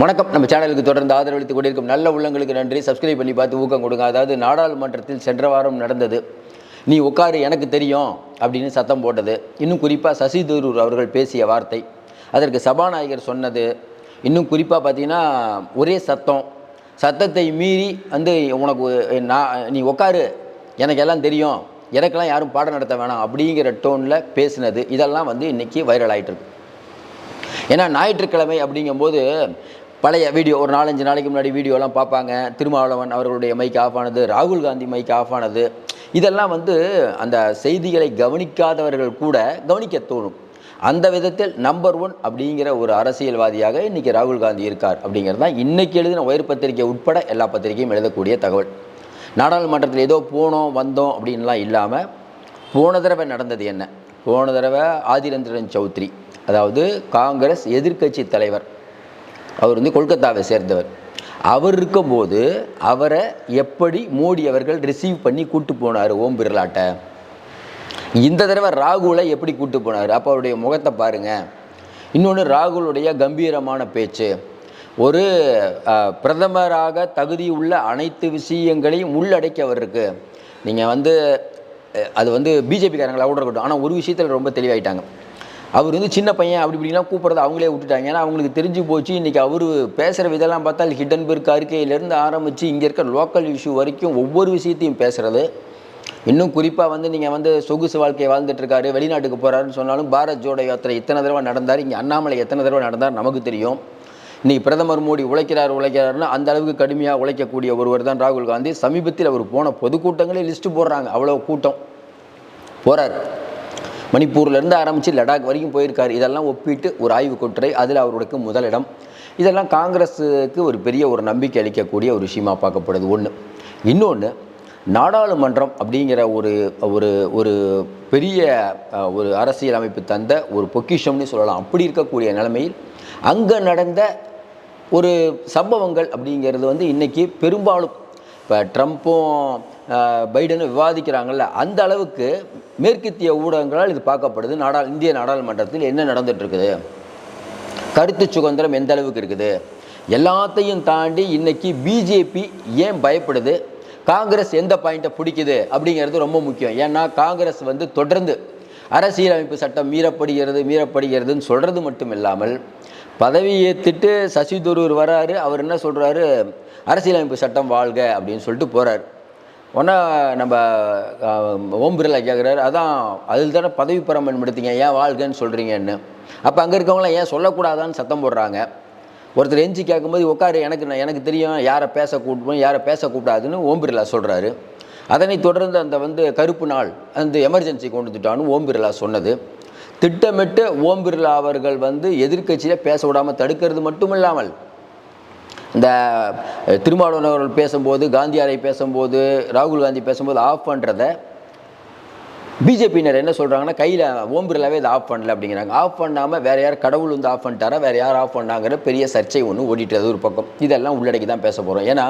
வணக்கம். நம்ம சேனலுக்கு தொடர்ந்து ஆதரவளித்து கொண்டிருக்கும் நல்ல உள்ளங்களுக்கு நன்றி. சப்ஸ்கிரைப் பண்ணி பார்த்து ஊக்கம் கொடுங்க. அதாவது நாடாளுமன்றத்தில் சென்ற வாரம் நடந்தது. நீ உட்காரு எனக்கு தெரியும் அப்படின்னு சத்தம் போட்டது. இன்னும் குறிப்பாக சசி தரூர் அவர்கள் பேசிய வார்த்தை. அதற்கு சபாநாயகர் சொன்னது. இன்னும் குறிப்பாக பார்த்தீங்கன்னா ஒரே சத்தம். சத்தத்தை மீறி வந்து உனக்கு நான் நீ உட்காரு. எனக்கு எல்லாம் தெரியும். எனக்கெல்லாம் யாரும் பாடம் நடத்த வேணாம் அப்படிங்கிற டோனில் பேசினது. இதெல்லாம் வந்து இன்றைக்கி வைரல் ஆகிட்டுருக்கு ஏன்னா ஞாயிற்றுக்கிழமை அப்படிங்கும்போது பழைய வீடியோ ஒரு நாலஞ்சு நாளைக்கு முன்னாடி வீடியோலாம் பார்ப்பாங்க. திருமாவளவன் அவர்களுடைய மைக் ஆஃப் ஆனது ராகுல் காந்தி மைக் ஆஃப் ஆனது. இதெல்லாம் வந்து அந்த செய்திகளை கவனிக்காதவர்கள் கூட கவனிக்க தோணும். அந்த விதத்தில் நம்பர் ஒன் அப்படிங்கிற ஒரு அரசியல்வாதியாக இன்றைக்கி ராகுல் காந்தி இருக்கார் அப்படிங்கிறது தான் இன்றைக்கி எழுதின உயர் பத்திரிகை உட்பட எல்லா பத்திரிகையும் எழுதக்கூடிய தகவல். நாடாளுமன்றத்தில் ஏதோ போனோம் வந்தோம் அப்படின்லாம் இல்லாமல் போன தடவை நடந்தது என்ன? போன தடவை ஆதிரந்திரன் சௌத்ரி அதாவது காங்கிரஸ் எதிர்க்கட்சி தலைவர் அவர் வந்து கொல்கத்தாவை சேர்ந்தவர். அவர் இருக்கும்போது அவரை எப்படி மோடி அவர்கள் ரிசீவ் பண்ணி கூட்டு போனார் ஓம் பிர்லாட்டை? இந்த தடவை ராகுலை எப்படி கூட்டு போனார்? அப்போ அவருடைய முகத்தை பாருங்கள் இன்னொன்று ராகுலுடைய கம்பீரமான பேச்சு. ஒரு பிரதமராக பிரதமராக தகுதியுள்ள அனைத்து விஷயங்களையும் உள்ளடக்கி அவர் இருக்கு. நீங்கள் வந்து அது வந்து பிஜேபிக்காரங்களாக கூட இருக்கட்டும். ஆனால் ஒரு விஷயத்தில் ரொம்ப தெளிவாயிட்டாங்க. அவர் வந்து சின்ன பையன் அப்படி இப்படிலாம் கூப்பிட்றத அவங்களே விட்டுட்டாங்க. ஏன்னா அவங்களுக்கு தெரிஞ்சு போச்சு இன்றைக்கி அவர் பேசுகிற விதெல்லாம் பார்த்தா ஹிடன்பர்க் அறிக்கையிலேருந்து ஆரம்பித்து இங்கே இருக்க லோக்கல் இஷ்யூ வரைக்கும் ஒவ்வொரு விஷயத்தையும் பேசுகிறது இன்னும் குறிப்பாக வந்து நீங்கள் வந்து சொகுசு வாழ்க்கையை வாழ்ந்துட்டுருக்காரு வெளிநாட்டுக்கு போகிறாருன்னு சொன்னாலும் பாரத் ஜோடோ யாத்திரை இத்தனை தடவை நடந்தார் இங்கே அண்ணாமலை எத்தனை தடவை நடந்தார் நமக்கு தெரியும். இன்றைக்கி பிரதமர் மோடி உழைக்கிறார் உழைக்கிறாருன்னு அந்த அளவுக்கு கடுமையாக உழைக்கக்கூடிய ஒருவர் தான் ராகுல் காந்தி. சமீபத்தில் அவர் போன பொதுக்கூட்டங்களே லிஸ்ட்டு போடுறாங்க அவ்வளோ கூட்டம். போகிறார் மணிப்பூர்லேருந்து ஆரம்பித்து லடாக் வரைக்கும் போயிருக்கார். இதெல்லாம் ஒப்பிட்டு ஒரு ஆய்வு கொட்டுரை அதில் அவருக்கு முதலிடம் இதெல்லாம் காங்கிரஸுக்கு ஒரு பெரிய ஒரு நம்பிக்கை அளிக்கக்கூடிய ஒரு விஷயமா பார்க்கப்படுது. ஒன்று இன்னொன்று நாடாளுமன்றம் அப்படிங்கிற ஒரு ஒரு ஒரு பெரிய ஒரு அரசியல் அமைப்பு தந்த ஒரு பொக்கிஷம்னு சொல்லலாம். அப்படி இருக்கக்கூடிய நிலைமையில் அங்கே நடந்த ஒரு சம்பவங்கள் அப்படிங்கிறது வந்து இன்றைக்கி பெரும்பாலும் இப்போ ட்ரம்ப்பும் பைடனும் விவாதிக்கிறாங்கல்ல அந்த அளவுக்கு மேற்கத்திய ஊடகங்களால் இது பார்க்கப்படுது. நாடா இந்திய நாடாளுமன்றத்தில் என்ன நடந்துகிட்ருக்குது இருக்குது கருத்து சுதந்திரம் எந்த அளவுக்கு இருக்குது? எல்லாத்தையும் தாண்டி இன்றைக்கி பிஜேபி ஏன் பயப்படுது? காங்கிரஸ் எந்த பாயிண்ட்டை பிடிக்குது அப்படிங்கிறது ரொம்ப முக்கியம். ஏன்னா காங்கிரஸ் வந்து தொடர்ந்து அரசியலமைப்பு சட்டம் மீறப்படுகிறது மீறப்படுகிறதுன்னு சொல்கிறது மட்டும் இல்லாமல் பதவி ஏற்றுட்டு சசி தரூர் வராரு அவர் என்ன சொல்கிறாரு அரசியலமைப்பு சட்டம் வாழ்க அப்படின்னு சொல்லிட்டு போகிறார் ஒன்றா நம்ம ஓம் பிர்லா கேட்குறாரு அதான் அதில் தானே பதவி பிரமாணம் பயன்படுத்திங்க ஏன் வாழ்கன்னு சொல்கிறீங்கன்னு அப்போ அங்கே இருக்கவங்களாம் ஏன் சொல்லக்கூடாதான்னு சத்தம் போடுறாங்க. ஒருத்தர் எஞ்சி கேட்கும்போது உட்காரு எனக்கு நான் எனக்கு தெரியும் யாரை பேச கூப்பிடணும் யாரை பேச கூப்பிடாதுன்னு ஓம் பிர்லா சொல்கிறாரு அதனை தொடர்ந்து அந்த வந்து கருப்பு நாள் அந்த எமர்ஜென்சி கொண்டு வந்துட்டான்னு ஓம் பிர்லா சொன்னது. திட்டமிட்டு ஓம் பிர்லா அவர்கள் வந்து எதிர்கட்சியில் பேச விடாமல் தடுக்கிறது மட்டும் இல்லாமல் இந்த திருமாவளவன் அவர்கள் பேசும்போது காந்தியாரை பேசும்போது ராகுல் காந்தி பேசும்போது ஆஃப் பண்ணுறத பிஜேபியினர் என்ன சொல்கிறாங்கன்னா கையில் ஓம் பிர்லாவே இதை ஆஃப் பண்ணல அப்படிங்கிறாங்க. ஆஃப் பண்ணாமல் வேறு யார் கடவுள் வந்து ஆஃப் பண்ணிட்டாரா வேறு யார் ஆஃப் பண்ணாங்கிற பெரிய சர்ச்சை ஒன்று ஓடிட்டுறது ஒரு பக்கம். இதெல்லாம் உள்ளடக்கி தான் பேச போகிறோம் ஏன்னா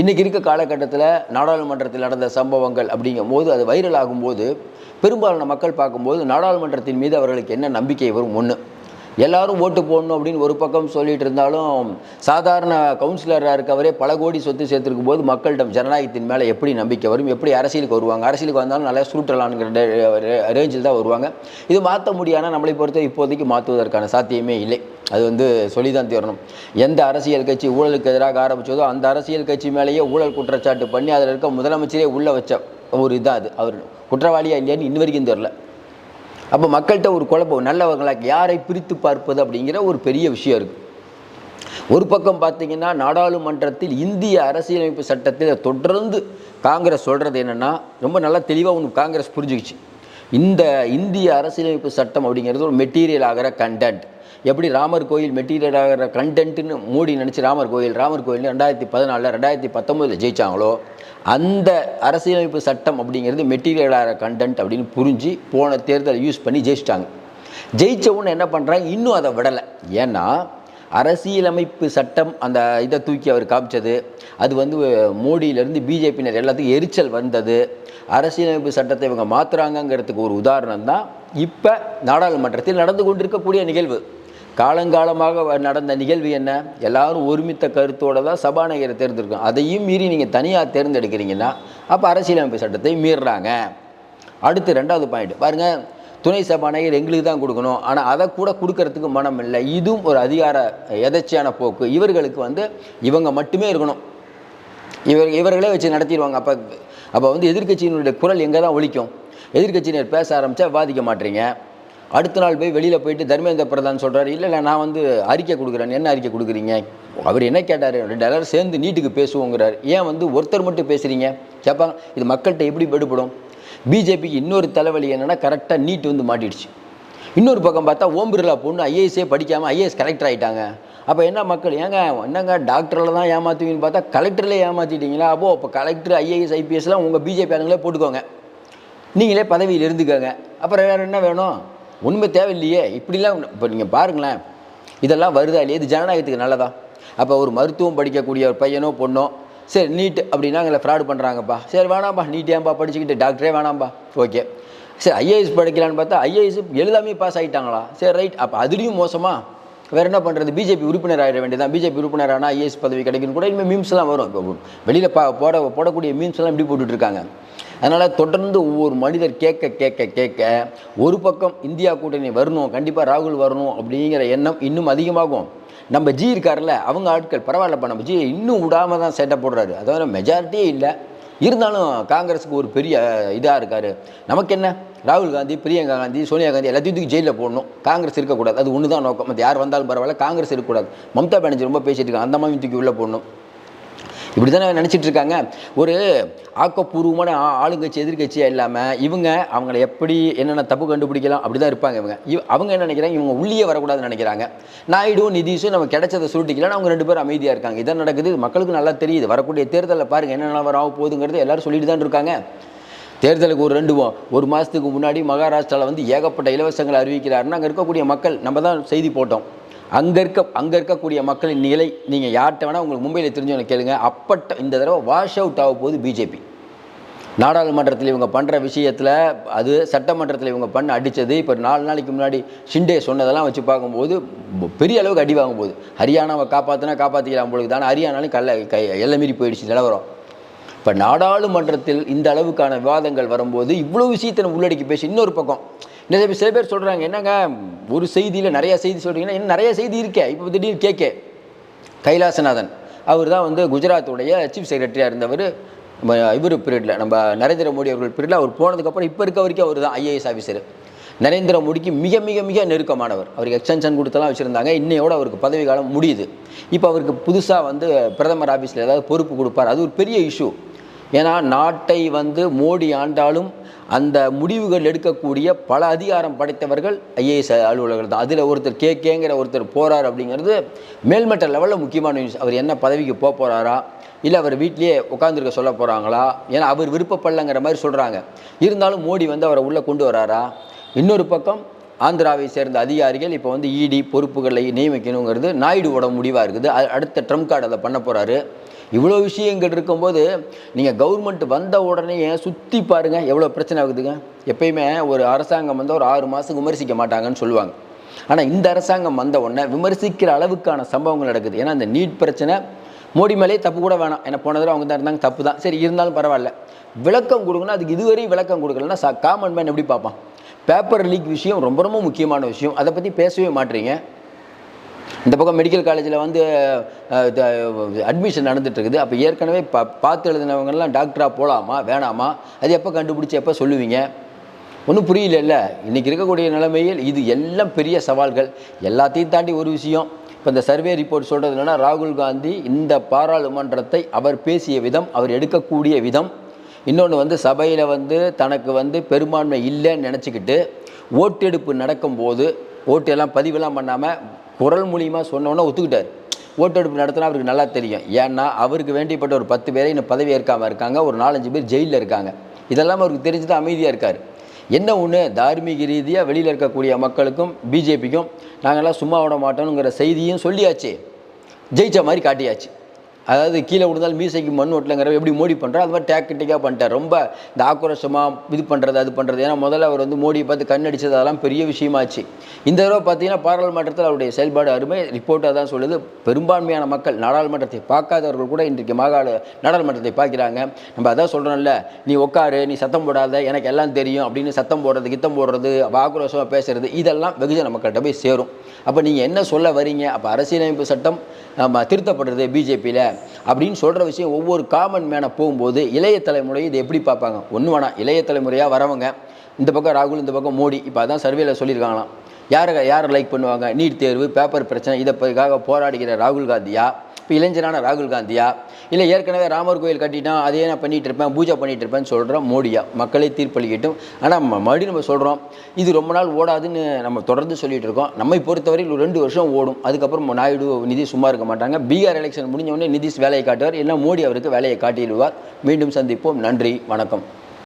இன்றைக்கி இருக்க காலகட்டத்தில் நாடாளுமன்றத்தில் நடந்த சம்பவங்கள் அப்படிங்கும் போது அது வைரல் ஆகும்போது பெரும்பாலான மக்கள் பார்க்கும்போது நாடாளுமன்றத்தின் மீது அவர்களுக்கு என்ன நம்பிக்கை வரும்? ஒன்று எல்லாரும் ஓட்டு போடணும் அப்படின்னு ஒரு பக்கம் சொல்லிட்டு இருந்தாலும் சாதாரண கவுன்சிலராக இருக்கவரே பல கோடி சொத்து சேர்த்துருக்கும் போது மக்களிடம் ஜனநாயகத்தின் மேலே எப்படி நம்பிக்கை வரும்? எப்படி அரசியலுக்கு வருவாங்க? அரசியலுக்கு வந்தாலும் நல்லா சுருட்டலான்ங்கிற ரேஞ்சில் தான் வருவாங்க. இது மாற்ற முடியாமல் நம்மளை பொறுத்த இப்போதைக்கு மாற்றுவதற்கான சாத்தியமே இல்லை. அது வந்து சொல்லி தான் தீரணும். எந்த அரசியல் கட்சி ஊழலுக்கு எதிராக ஆரம்பிச்சதோ அந்த அரசியல் கட்சி மேலேயே ஊழல் குற்றச்சாட்டு பண்ணி அதில் இருக்க முதலமைச்சரே உள்ளே வச்ச ஒரு இதான் அது. அவர் குற்றவாளியாக இல்லையான்னு இன்ன வரைக்கும் தெரில அப்போ மக்கள்கிட்ட ஒரு குழப்பம் நல்லவங்களாக யாரை பிரித்து பார்ப்பது அப்படிங்கிற ஒரு பெரிய விஷயம் இருக்குது ஒரு பக்கம் பார்த்தீங்கன்னா நாடாளுமன்றத்தில் இந்திய அரசியலமைப்பு சட்டத்தில் தொடர்ந்து காங்கிரஸ் சொல்கிறது என்னென்னா ரொம்ப நல்லா தெளிவாக ஒன்று காங்கிரஸ் புரிஞ்சுக்கிச்சு. இந்த இந்திய அரசியலமைப்பு சட்டம் அப்படிங்கிறது ஒரு மெட்டீரியல் ஆகிற கண்டென்ட் எப்படி ராமர் கோயில் மெட்டீரியல் ஆகிற கண்டென்ட்னு மோடி நினச்சி ராமர் கோயில் ராமர் கோயில் ரெண்டாயிரத்தி பதினாலில் ரெண்டாயிரத்தி பத்தொம்போதில் ஜெயிச்சாங்களோ அந்த அரசியலமைப்பு சட்டம் அப்படிங்கிறது மெட்டீரியல் ஆகிற கண்டென்ட் அப்படின்னு புரிஞ்சு போன தேர்தலை யூஸ் பண்ணி ஜெயிச்சிட்டாங்க. ஜெயிச்ச உடனே என்ன பண்ணுறாங்க இன்னும் அதை விடலை. ஏன்னா அரசியலமைப்பு சட்டம் அந்த இதை தூக்கி அவர் காமிச்சது. அது வந்து மோடியிலேருந்து பிஜேபியினர் எல்லாத்துக்கும் எரிச்சல் வந்தது. அரசியலமைப்பு சட்டத்தை இவங்க மாற்றுறாங்கங்கிறதுக்கு ஒரு உதாரணம் தான் இப்போ நாடாளுமன்றத்தில் நடந்து கொண்டிருக்கக்கூடிய நிகழ்வு. காலங்காலமாக வ- நடந்த நிகழ்வு என்ன? எல்லாரும் ஒருமித்த கருத்தோட தான் சபாநாயகரை தேர்ந்தெடுக்கும் அதையும் மீறி நீங்கள் தனியாக தேர்ந்தெடுக்கிறீங்கன்னா அப்போ அரசியலமைப்பு சட்டத்தை மீறுறாங்க. அடுத்து ரெண்டாவது பாயிண்ட் பாருங்கள் துணை சபாநாயகர் எங்களுக்கு தான் கொடுக்கணும். ஆனால் அதை கூட கொடுக்கறதுக்கு மனம் இல்லை. இதுவும் ஒரு அதிகார எதர்ச்சியான போக்கு. இவர்களுக்கு வந்து இவங்க மட்டுமே இருக்கணும். இவர் இவர்களே வச்சு நடத்திடுவாங்க. அப்போ அப்போ வந்து எதிர்க்கட்சியினுடைய குரல் எங்கே தான் ஒழிக்கும் எதிர்க்கட்சியினர் பேச ஆரம்பித்தா வாதிக்க மாட்டீங்க. அடுத்த நாள் போய் வெளியில் போயிட்டு தர்மேந்திர பிரதான் சொல்கிறாரு இல்லை இல்லை நான் வந்து அறிக்கை கொடுக்குறேன். என்ன அறிக்கை கொடுக்குறீங்க? அவர் என்ன கேட்டார்? ரெண்டு எல்லாரும் சேர்ந்து நீட்டுக்கு பேசுவோங்கிறார். ஏன் வந்து ஒருத்தர் மட்டும் பேசுகிறீங்க கேட்பாங்க இது மக்கள்கிட்ட எப்படி எடுபடும் பிஜேபிக்கு இன்னொரு தலைவலி என்னென்னா கரெக்டாக நீட் வந்து மாட்டிடுச்சு. இன்னொரு பக்கம் பார்த்தா ஓம் பிர்லா பொண்ணு ஐஏஎஸ்ஸே படிக்காமல் ஐஏஎஸ் கலெக்டர் ஆகிட்டாங்க அப்போ என்ன மக்கள் ஏங்க என்னங்க டாக்டரில் தான் ஏமாற்றுவீங்கன்னு பார்த்தா கலெக்டரில் ஏமாற்றிட்டீங்களா அப்போ கலெக்டர் ஐஏஎஸ் ஐபிஎஸ்லாம் உங்கள் பிஜேபி ஆளுங்களே போட்டுக்கோங்க. நீங்களே பதவியில் இருந்துக்கோங்க. அப்புறம் வேறு என்ன வேணும்? உண்மை தேவையில்லையே. இப்படிலாம் இப்போ நீங்கள் பாருங்களேன். இதெல்லாம் வருதா இல்லையா? இது ஜனநாயகத்துக்கு நல்லதா? அப்போ ஒரு மருத்துவம் படிக்கக்கூடிய ஒரு பையனோ பொண்ணோ சரி நீட் அப்படின்னா எங்களை ஃப்ராடு பண்ணுறாங்கப்பா சரி வேணாம்ப்பா நீட் ஏன்பா படிச்சுக்கிட்டு டாக்டரே வேணாம்ப்பா ஓகே சரி ஐஏஎஸ் படிக்கலான்னு பார்த்தா ஐஏஎஸ் எழுதாமே பாஸ் ஆகிட்டாங்களா சரி ரைட் அப்போ அதுலேயும் மோசமாக வேறு என்ன பண்ணுறது பிஜேபி உறுப்பினர் ஆகிட வேண்டியதான் பிஜேபி உறுப்பினர் ஆனால் ஐஏஎஸ் பதவி கிடைக்கும் கூட இனிமேல் மீம்ஸ்லாம் வரும். இப்போ வெளியில் பா போட போடக்கூடிய மீம்ஸ்லாம் இப்படி போட்டுட்ருக்காங்க அதனால் தொடர்ந்து ஒவ்வொரு மனிதர் கேட்க கேட்க கேட்க ஒரு பக்கம் இந்தியா கூட்டணி வரணும் கண்டிப்பாக ராகுல் வரணும் அப்படிங்கிற எண்ணம் இன்னும் அதிகமாகும். நம்ம ஜி இருக்கார்ல அவங்க ஆட்கள் பரவாயில்லப்பா நம்ம ஜி இன்னும் விடாம தான் சேட்டை போடுறாரு. அதாவது மெஜாரிட்டியே இல்லை. இருந்தாலும் காங்கிரஸுக்கு ஒரு பெரிய இதாக இருக்கார். நமக்கு என்ன? ராகுல் காந்தி பிரியங்கா காந்தி சோனியா காந்தி எல்லாத்தையும் தூக்கி ஜெயிலில் போடணும். காங்கிரஸ் இருக்கக்கூடாது. அது ஒன்று தான் நோக்கம். மற்ற யார் வந்தாலும் பரவாயில்ல காங்கிரஸ் இருக்கக்கூடாது. மம்தா பானர்ஜி ரொம்ப பேசிட்டு இருக்காங்க அந்த மாதிரி தூக்கி உள்ளே போடணும். இப்படி தானே நினச்சிட்டு இருக்காங்க ஒரு ஆக்கப்பூர்வமான ஆளுங்கட்சி எதிர்கட்சியாக இல்லாமல் இவங்க அவங்கள எப்படி என்னென்ன தப்பு கண்டுபிடிக்கலாம் அப்படி தான் இருப்பாங்க இவங்க. இவ் அவங்க என்ன நினைக்கிறாங்க? இவங்க உள்ளே வரக்கூடாதுன்னு நினைக்கிறாங்க. நாயுடும் நிதிஷும் நம்ம கிடைச்சதை சுருட்டிக்கலாம் அவங்க ரெண்டு பேரும் அமைதியாக இருக்காங்க. இதான் நடக்குது. இது மக்களுக்கு நல்லா தெரியுது. வரக்கூடிய தேர்தலில் பாருங்கள் என்னென்ன வர போகுதுங்கிறது எல்லாரும் சொல்லிட்டு தான் இருக்காங்க. தேர்தலுக்கு ஒரு ரெண்டு ஒரு மாதத்துக்கு முன்னாடி மகாராஷ்டிராவில் வந்து ஏகப்பட்ட இலவசங்களை அறிவிக்கிறாருன்னா அங்கே இருக்கக்கூடிய மக்கள் நம்ம தான் செய்தி போட்டோம். அங்கே இருக்க அங்கே இருக்கக்கூடிய மக்களின் நிலை நீங்கள் யார்கிட்ட வேணால் உங்களுக்கு மும்பையில் தெரிஞ்சவங்க கேளுங்க. அப்பட்ட இந்த தடவை வாஷ் அவுட் ஆக போகுது பிஜேபி நாடாளுமன்றத்தில் இவங்க பண்ணுற விஷயத்தில் அது சட்டமன்றத்தில் இவங்க பண்ண அடித்தது இப்போ நாலு நாளைக்கு முன்னாடி ஷிண்டே சொன்னதெல்லாம் வச்சு பார்க்கும்போது பெரிய அளவுக்கு அடி வாங்கும்போது ஹரியானாவை காப்பாற்றினா காப்பாற்றிக்கலாம் பொழுது தானே ஹரியானாலும் கல்ல கை எல்லை மீறி போயிடுச்சு நிலவரம். இப்போ நாடாளுமன்றத்தில் இந்த அளவுக்கான விவாதங்கள் வரும்போது இவ்வளோ விஷயத்தை உள்ளடக்கி பேசி இன்னொரு பக்கம். நிறைய பேர் சில பேர் சொல்கிறாங்க என்னங்க ஒரு செய்தியில் நிறைய செய்தி சொல்கிறீங்கன்னா இன்னும் நிறைய செய்தி இருக்கே. இப்போ திடீர்னு கேட்கே கைலாசநாதன். அவர் தான் வந்து குஜராத்துடைய சீஃப் செக்ரட்டரியாக இருந்தவர். இவர் பீரியடில் நம்ம நரேந்திர மோடி அவர்கள் பீரியடில் அவர் போனதுக்கப்புறம் இப்போ இருக்க வரைக்கும் அவர் தான் ஐஏஎஸ் ஆஃபீஸர் நரேந்திர மோடிக்கு மிக மிக மிக நெருக்கமானவர். அவருக்கு எக்ஸ்டென்ஷன் கொடுத்தலாம் வச்சுருந்தாங்க. இன்னையோட அவருக்கு பதவி காலம் முடியுது. இப்போ அவருக்கு புதுசாக வந்து பிரதமர் ஆஃபீஸில் ஏதாவது பொறுப்பு கொடுப்பார். அது ஒரு பெரிய இஷ்யூ ஏன்னா நாட்டை வந்து மோடி ஆண்டாலும் அந்த முடிவுகள் எடுக்கக்கூடிய பல அதிகாரம் படைத்தவர்கள் ஐஏஎஸ் அலுவலர்கள் தான். அதில் ஒருத்தர் கே கேங்கிற ஒருத்தர் போகிறார் அப்படிங்கிறது மேல்மட்ட லெவலில் முக்கியமான நியூஸ் அவர் என்ன பதவிக்கு போக போகிறாரா இல்லை அவர் வீட்லேயே உட்காந்துருக்க சொல்ல போகிறாங்களா ஏன்னா அவர் விருப்பப்படலைங்கிற மாதிரி சொல்கிறாங்க இருந்தாலும் மோடி வந்து அவரை உள்ளே கொண்டு வராரா? இன்னொரு பக்கம் ஆந்திராவை சேர்ந்த அதிகாரிகள் இப்போ வந்து இடி பொறுப்புகளை நியமிக்கணுங்கிறது நாயுடுவோட முடிவாக இருக்குது. அடுத்த ட்ரம்ப் கார்டு அதை பண்ண போகிறாரு இவ்வளோ விஷயங்கள் இருக்கும்போது நீங்கள் கவர்மெண்ட் வந்த உடனே சுற்றி பாருங்கள் எவ்வளோ பிரச்சனை ஆகுதுங்க. எப்பயுமே ஒரு அரசாங்கம் வந்து ஒரு ஆறு மாதம் விமர்சிக்க மாட்டாங்கன்னு சொல்லுவாங்க. ஆனால் இந்த அரசாங்கம் வந்த உடனே விமர்சிக்கிற அளவுக்கான சம்பவங்கள் நடக்குது. ஏன்னா இந்த நீட் பிரச்சனை மோடி மேலே தப்பு கூட வேணாம். ஏன்னா போன தடவை அவங்க தான் இருந்தாங்க தப்பு தான். சரி இருந்தாலும் பரவாயில்ல. விளக்கம் கொடுக்கணும். அதுக்கு இதுவரை விளக்கம் கொடுக்கலன்னா சா காமன் மேன் எப்படி பார்ப்பான்? பேப்பர் லீக் விஷயம் ரொம்ப ரொம்ப முக்கியமான விஷயம். அதை பற்றி பேசவே மாட்டீங்க. இந்த பக்கம் மெடிக்கல் காலேஜில் வந்து அட்மிஷன் நடந்துட்டு இருக்குது அப்போ ஏற்கனவே பா பார்த்து எழுதினவங்கெல்லாம் டாக்டராக போகலாமா வேணாமா? அது எப்போ கண்டுபிடிச்சி எப்போ சொல்லுவீங்க? ஒன்றும் புரியல இன்றைக்கி இருக்கக்கூடிய நிலைமையில் இது எல்லாம் பெரிய சவால்கள். எல்லாத்தையும் தாண்டி ஒரு விஷயம். இப்போ இந்த சர்வே ரிப்போர்ட் சொல்கிறது என்னென்னா ராகுல் காந்தி இந்த பாராளுமன்றத்தை அவர் பேசிய விதம் அவர் எடுக்கக்கூடிய விதம். இன்னொன்று வந்து சபையில் வந்து தனக்கு வந்து பெரும்பான்மை இல்லைன்னு நினச்சிக்கிட்டு ஓட்டெடுப்பு நடக்கும்போது ஓட்டு எல்லாம் பதிவெல்லாம் பண்ணாமல் குரல் மூலியமாக சொன்னோன்னே ஒத்துக்கிட்டார். ஓட்டெடுப்பு நடத்தினா அவருக்கு நல்லா தெரியும். ஏன்னா அவருக்கு வேண்டியப்பட்ட ஒரு பத்து பேரை இன்னும் பதவி ஏற்காமல் இருக்காங்க. ஒரு நாலஞ்சு பேர் ஜெயிலில் இருக்காங்க. இதெல்லாம் அவருக்கு தெரிஞ்சு தான் அமைதியாக இருக்கார். என்ன ஒன்று தார்மீக ரீதியாக வெளியில் இருக்கக்கூடிய மக்களுக்கும் பிஜேபிக்கும் நாங்கள்லாம் சும்மா விட மாட்டோங்கிற செய்தியும் சொல்லியாச்சு. ஜெயித்த மாதிரி காட்டியாச்சு. அதாவது கீழே விழுந்தால் மீசைக்கு மண் ஒட்டலைங்கிற எப்படி மோடி பண்ணுறோம் அது மாதிரி டேக்டிக்காக பண்ணிட்டார். ரொம்ப இந்த ஆக்ரோஷமாக இது பண்ணுறது அது பண்ணுறது ஏன்னா முதல்ல அவர் வந்து மோடியை பார்த்து கண்ணடிச்சது அதெல்லாம் பெரிய விஷயமாச்சு. இந்த தடவை பார்த்தீங்கன்னா பாராளுமன்றத்தில் அவருடைய செயல்பாடு அருமை. ரிப்போர்ட்டாக தான் சொல்லுது. பெரும்பான்மையான மக்கள் நாடாளுமன்றத்தை பார்க்காதவர்கள் கூட இன்றைக்கு மாகாண நாடாளுமன்றத்தை பார்க்கிறாங்க. நம்ம அதான் சொல்கிறோம்ல நீ உட்காரு நீ சத்தம் போடாத எனக்கு எல்லாம் தெரியும் அப்படின்னு சத்தம் போடுறது கித்தம் போடுறது ஆக்ரோஷமாக பேசுறது இதெல்லாம் வெகுஜன மக்கள்கிட்ட போய் சேரும். அப்போ நீங்கள் என்ன சொல்ல வரீங்க? அப்போ அரசியலமைப்பு சட்டம் நம்ம திருத்தப்படுறது பிஜேபியில் அப்படின்னு சொல்கிற விஷயம் ஒவ்வொரு காமன் மேனை போகும்போது இளைய தலைமுறை இதை எப்படி பார்ப்பாங்க? ஒன்று வேணாம். இளைய தலைமுறையாக வரவங்க இந்த பக்கம் ராகுல் இந்த பக்கம் மோடி இப்போ அதான் சர்வேல சொல்லியிருக்காங்களாம். யாரை யாரை லைக் பண்ணுவாங்க? நீட் தேர்வு பேப்பர் பிரச்சனை இதற்காக போராடுகிற ராகுல் காந்தியா? இப்போ இளைஞரான ராகுல் காந்தியா? இல்லை ஏற்கனவே ராமர் கோயில் கட்டிட்டான் அதையே நான் பண்ணிகிட்டு இருப்பேன் பூஜை பண்ணிகிட்டு இருப்பேன்னு சொல்கிறோம் மோடியா? மக்களை தீர்ப்பளிக்கட்டும். ஆனால் மறுபடியும் நம்ம சொல்கிறோம் இது ரொம்ப நாள் ஓடாதுன்னு நம்ம தொடர்ந்து சொல்லிட்டு இருக்கோம். நம்மை பொறுத்தவரையில் ரெண்டு வருஷம் ஓடும். அதுக்கப்புறம் நாயுடு நிதி சும்மா இருக்க மாட்டாங்க. பீகார் எலெக்ஷன் முடிஞ்ச உடனே நிதிஷ் வேலையை காட்டுவார். இல்லை மோடி அவருக்கு வேலையை காட்டிடுவார். மீண்டும் சந்திப்போம். நன்றி. வணக்கம்.